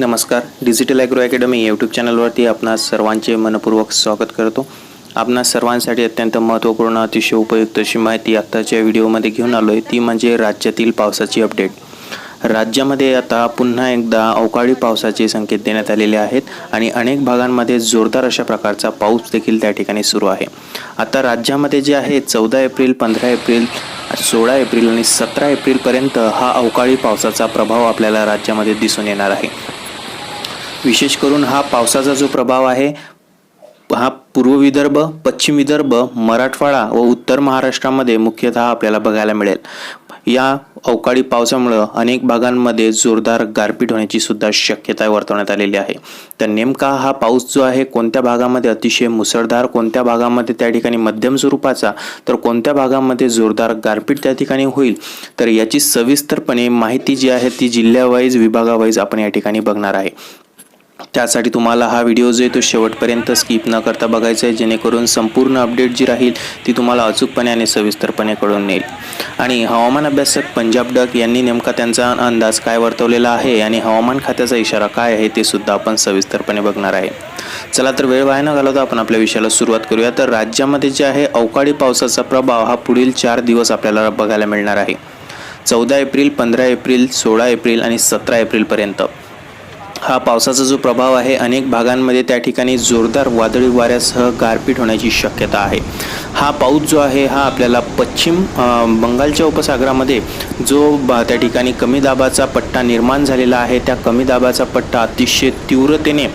नमस्कार. Digital agro academy YouTube चॅनलवरती आपणास सर्वांचे मनपूर्वक स्वागत करतो. आपणास सर्वांसाठी अत्यंत महत्त्वपूर्ण अतिशय उपयुक्त अशी माहिती आत्ताच्या व्हिडिओमध्ये घेऊन आलो आहे ती म्हणजे राज्यातील पावसाची अपडेट राज्यामध्ये आता पुन्हा एकदा अवकाळी पावसाचे संकेत देण्यात आलेले आहेत आणि अनेक भागांमध्ये जोरदार अशा प्रकारचा पाऊस देखील त्या ठिकाणी सुरू आहे. आता राज्यामध्ये जे आहे चौदा एप्रिल पंधरा एप्रिल सोळा एप्रिल आणि सतरा एप्रिलपर्यंत हा अवकाळी पावसाचा प्रभाव आपल्याला राज्यामध्ये दिसून येणार आहे. विशेष करून हा पावसाचा जो प्रभाव आहे हा पूर्व विदर्भ पश्चिम विदर्भ मराठवाडा व उत्तर महाराष्ट्रामध्ये मुख्यतः आपल्याला बघायला मिळेल. या अवकाळी पावसामुळं अनेक भागांमध्ये जोरदार गारपीट होण्याची सुद्धा शक्यता वर्तवण्यात आलेली आहे. तर नेमका हा पाऊस जो आहे कोणत्या भागामध्ये अतिशय मुसळधार कोणत्या भागामध्ये त्या ठिकाणी मध्यम स्वरूपाचा तर कोणत्या भागामध्ये जोरदार गारपीट त्या ठिकाणी होईल तर याची सविस्तरपणे माहिती जी आहे ती जिल्ह्यावाईज विभागावाईज आपण या ठिकाणी बघणार आहे. त्यासाठी तुम्हाला हा व्हिडिओ जो आहे तो शेवटपर्यंत स्किप न करता बघायचा आहे. जेणेकरून संपूर्ण अपडेट जी राहील ती तुम्हाला अचूकपणे आणि सविस्तरपणे कळून येईल आणि हवामान अभ्यासक पंजाब डक यांनी नेमका त्यांचा अंदाज काय वर्तवलेला आहे आणि हवामान खात्याचा इशारा काय आहे ते सुद्धा आपण सविस्तरपणे बघणार आहे. चला तर वेळ वाया न घालवता आपण आपल्या विषयाला सुरुवात करूया. तर राज्यामध्ये जे आहे अवकाळी पावसाचा प्रभाव हा पुढील चार दिवस आपल्याला बघायला मिळणार आहे. चौदा एप्रिल पंधरा एप्रिल सोळा एप्रिल आणि सतरा एप्रिलपर्यंत. हा पावसाचा जो प्रभाव आहे अनेक भागांमध्ये त्या ठिकाणी जोरदार वादळी वाऱ्यासह गारपीट होण्याची शक्यता आहे. हा पाऊस जो आहे हा आपल्याला पश्चिम बंगालच्या उपसागरामध्ये जो बा- त्या ठिकाणी कमी दाबाचा पट्टा निर्माण झालेला आहे त्या कमी दाबाचा पट्टा अतिशय तीव्रतेने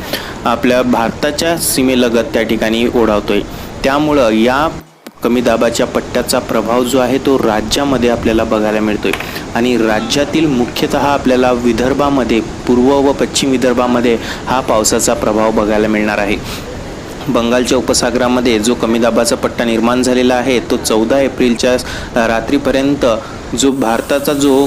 आपल्या भारताच्या सीमेलगत त्या ठिकाणी ओढावतोय. त्यामुळं या कमी दाबाच्या पट्ट्याचा प्रभाव जो आहे तो राज्यामध्ये आपल्याला बघायला मिळतोय. आणि राज्यातील मुख्यतः आपल्याला विदर्भामध्ये पूर्व व पश्चिम विदर्भामध्ये हा पावसाचा प्रभाव बघायला मिळणार आहे. बंगालच्या उपसागरामध्ये जो कमी दाबाचा पट्टा निर्माण झालेला आहे तो चौदा एप्रिलच्या रात्रीपर्यंत जो भारताचा जो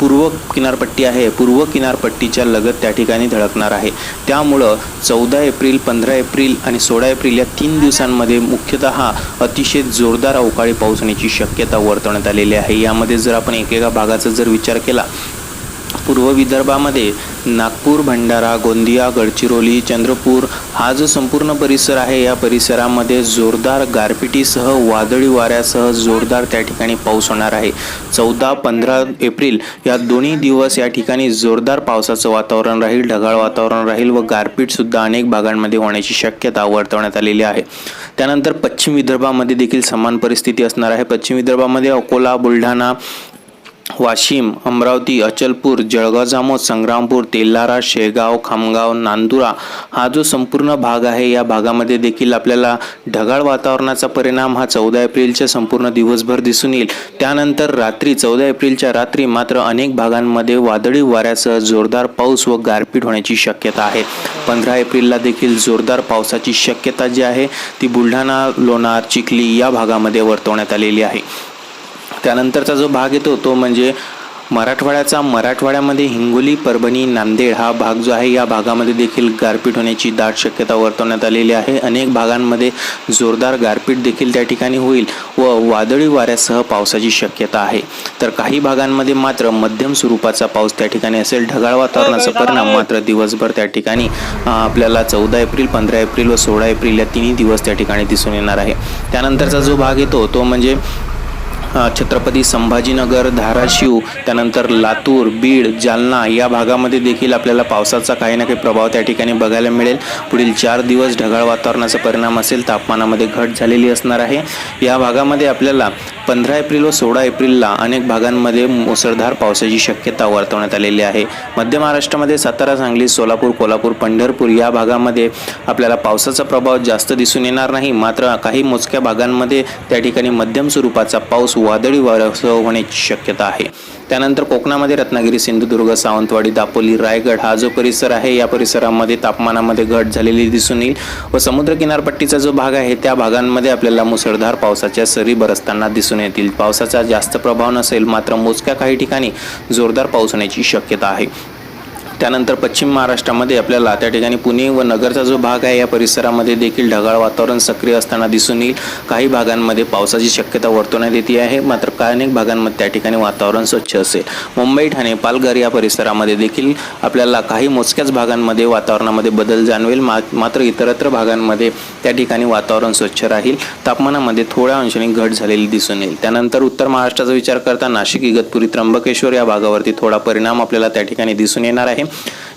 पूर्व किनारपट्टी आहे पूर्व किनारपट्टीच्या लगत त्या ठिकाणी धडकणार आहे. त्यामुळं चौदा एप्रिल पंधरा एप्रिल आणि सोळा एप्रिल या तीन दिवसांमध्ये मुख्यतः अतिशय जोरदार अवकाळी पाऊस होण्याची शक्यता वर्तवण्यात आलेली आहे. यामध्ये जर आपण एकेका भागाचा जर विचार केला पूर्व विदर्भामध्ये नागपूर भंडारा गोंदिया गडचिरोली चंद्रपूर हा जो संपूर्ण परिसर आहे या परिसरामध्ये जोरदार गारपिटीसह वादळी वाऱ्यासह जोरदार त्या ठिकाणी पाऊस होणार आहे. चौदा पंधरा एप्रिल या दोन्ही दिवस या ठिकाणी जोरदार पावसाचं वातावरण राहील ढगाळ वातावरण राहील व गारपीटसुद्धा अनेक भागांमध्ये होण्याची शक्यता वर्तवण्यात आलेली आहे. त्यानंतर पश्चिम विदर्भामध्ये देखील समान परिस्थिती असणार आहे. पश्चिम विदर्भामध्ये अकोला बुलढाणा वाशिम अमरावती अचलपूर जळगाव जामोद संग्रामपूर तेल्हारा शेगाव खामगाव नांदुरा हा जो संपूर्ण भाग आहे या भागामध्ये देखील आपल्याला ढगाळ वातावरणाचा परिणाम हा चौदा एप्रिलच्या संपूर्ण दिवसभर दिसून येईल. त्यानंतर रात्री चौदा एप्रिलच्या रात्री मात्र अनेक भागांमध्ये वादळी वाऱ्यासह जोरदार पाऊस व गारपीट होण्याची शक्यता आहे. पंधरा एप्रिलला देखील जोरदार पावसाची शक्यता जी आहे ती बुलढाणा लोणार चिखली या भागामध्ये वर्तवण्यात आलेली आहे. त्यानंतरचा जो भाग येतो तो म्हणजे मराठवाड्याचा मराठवाड्यामध्ये हिंगोली परभणी नांदेड हा भाग जो आहे या भागामध्ये देखील गारपीट होण्याची दाट शक्यता वर्तवण्यात आलेली आहे. अनेक भागांमध्ये जोरदार गारपीट देखील त्या ठिकाणी होईल व वादळी वाऱ्यासह पावसाची शक्यता आहे. तर काही भागांमध्ये मात्र मध्यम स्वरूपाचा पाऊस त्या ठिकाणी असेल. ढगाळ वातावरणाचा परिणाम मात्र दिवसभर त्या ठिकाणी आपल्याला चौदा एप्रिल पंधरा एप्रिल व सोळा एप्रिल या तिन्ही दिवस त्या ठिकाणी दिसून येणार आहे. त्यानंतरचा जो भाग येतो तो म्हणजे छत्रपती संभाजीनगर धाराशिव त्यानंतर लातूर बीड जालना या भागामध्ये देखील आपल्याला पावसाचा काही ना काही प्रभाव त्या ठिकाणी बघायला मिळेल. पुढील चार दिवस ढगाळ वातावरणाचा परिणाम असेल तापमानामध्ये घट झालेली असणार आहे. या भागामध्ये आपल्याला पंधरा एप्रिल व सोळा एप्रिलला अनेक भागांमध्ये मुसळधार पावसाची शक्यता वर्तवण्यात आलेली आहे. मध्य महाराष्ट्रामध्ये सातारा सांगली सोलापूर कोल्हापूर पंढरपूर या भागामध्ये आपल्याला पावसाचा प्रभाव जास्त दिसून येणार नाही. मात्र काही मोजक्या भागांमध्ये त्या ठिकाणी मध्यम स्वरूपाचा पाऊस वादळी वाऱ्यासह होण्याची शक्यता आहे. त्यानंतर कोकणामध्ये रत्नागिरी सिंधुदुर्ग सावंतवाडी दापोली रायगड हा जो परिसर आहे या परिसरामध्ये तापमानामध्ये घट झालेली दिसून येईल व समुद्र किनारपट्टीचा जो भाग आहे त्या भागांमध्ये आपल्याला मुसळधार पावसाच्या सरी बरसताना दिसून येतील. पावसाचा जास्त प्रभाव नसेल मात्र मोजक्या काही ठिकाणी जोरदार पाऊस होण्याची शक्यता आहे. त्यानंतर पश्चिम महाराष्ट्रामध्ये आपल्याला त्या ठिकाणी पुणे व नगरचा जो भाग आहे या परिसरामध्ये देखील ढगाळ वातावरण सक्रिय असताना दिसून येईल. काही भागांमध्ये पावसाची शक्यता वर्तवण्यात येते आहे. मात्र काही अनेक भागांमध्ये त्या ठिकाणी वातावरण स्वच्छ असेल. मुंबई ठाणे पालघर या परिसरामध्ये देखील आपल्याला काही मोजक्याच भागांमध्ये वातावरणामध्ये बदल जाणवेल. मा मात्र इतरत्र भागांमध्ये त्या ठिकाणी वातावरण स्वच्छ राहील. तापमानामध्ये थोड्या अंशाने घट झालेली दिसून येईल. त्यानंतर उत्तर महाराष्ट्राचा विचार करता नाशिक इगतपुरी त्र्यंबकेश्वर या भागावरती थोडा परिणाम आपल्याला त्या ठिकाणी दिसून येणार आहे.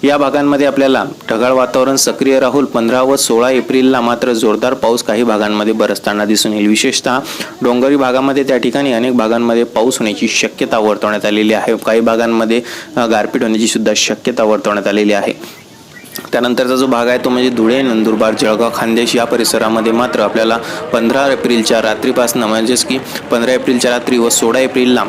या भागांमध्ये आपल्याला ढगाळ वातावरण सक्रिय राहून पंधरा व सोळा एप्रिलला मात्र जोरदार पाऊस काही भागांमध्ये बरसताना दिसून येईल. विशेषतः डोंगरी भागामध्ये त्या ठिकाणी अनेक भागांमध्ये पाऊस होण्याची शक्यता वर्तवण्यात आलेली आहे. काही भागांमध्ये गारपीट होण्याची सुद्धा शक्यता वर्तवण्यात आलेली आहे. त्यानंतरचा जो भाग आहे तो म्हणजे धुळे नंदुरबार जळगाव खानदेश या परिसरामध्ये मात्र आपल्याला पंधरा एप्रिलच्या रात्रीपासून म्हणजेच की पंधरा एप्रिलच्या रात्री व सोळा एप्रिलला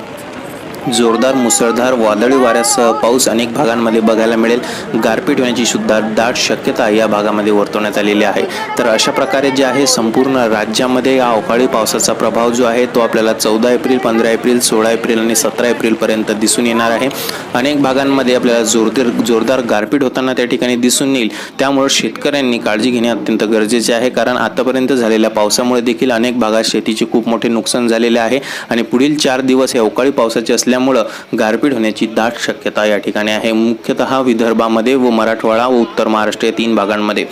जोरदार मुसळधार वादळी वाऱ्यासह पाऊस अनेक भागांमध्ये बघायला मिळेल. गारपीट होण्याची सुद्धा दाट शक्यता या भागामध्ये वर्तवण्यात आलेली आहे. तर अशा प्रकारे जे आहे संपूर्ण राज्यामध्ये या अवकाळी पावसाचा प्रभाव जो आहे तो आपल्याला चौदा एप्रिल पंधरा एप्रिल सोळा एप्रिल आणि सतरा एप्रिलपर्यंत दिसून येणार आहे. अनेक भागांमध्ये आपल्याला जोरदार जोरदार गारपीट होताना त्या ठिकाणी दिसून येईल. त्यामुळे शेतकऱ्यांनी काळजी घेणे अत्यंत गरजेचे आहे. कारण आतापर्यंत झालेल्या पावसामुळे देखील अनेक भागात शेतीचे खूप मोठे नुकसान झालेले आहे. आणि पुढील चार दिवस हे अवकाळी पावसाचे असल्या असल्यामुळं गारपीट होण्याची दाट शक्यता या ठिकाणी आहे. मुख्यतः विदर्भामध्ये व मराठवाडा व उत्तर महाराष्ट्र या तीन भागांमध्ये.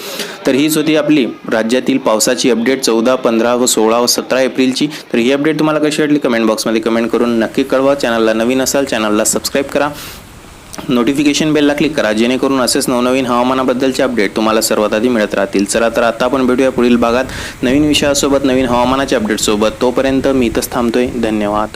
तर हीच होती आपली राज्यातील पावसाची अपडेट चौदा पंधरा व सोळा व सतरा एप्रिलची. तर ही अपडेट तुम्हाला कशी वाटली? कमेंट बॉक्समध्ये कमेंट करून नक्की कळवा. चॅनलला नवीन असाल चॅनलला सबस्क्राईब करा. नोटिफिकेशन बेलला क्लिक करा. जेणेकरून असेच नवनवीन हवामानाबद्दलचे अपडेट तुम्हाला सर्वात आधी मिळत राहतील. चला तर आता आपण भेटूया पुढील भागात. नवीन विषयासोबत नवीन हवामानाच्या अपडेटसोबत तोपर्यंत मी इथंच थांबतोय. धन्यवाद.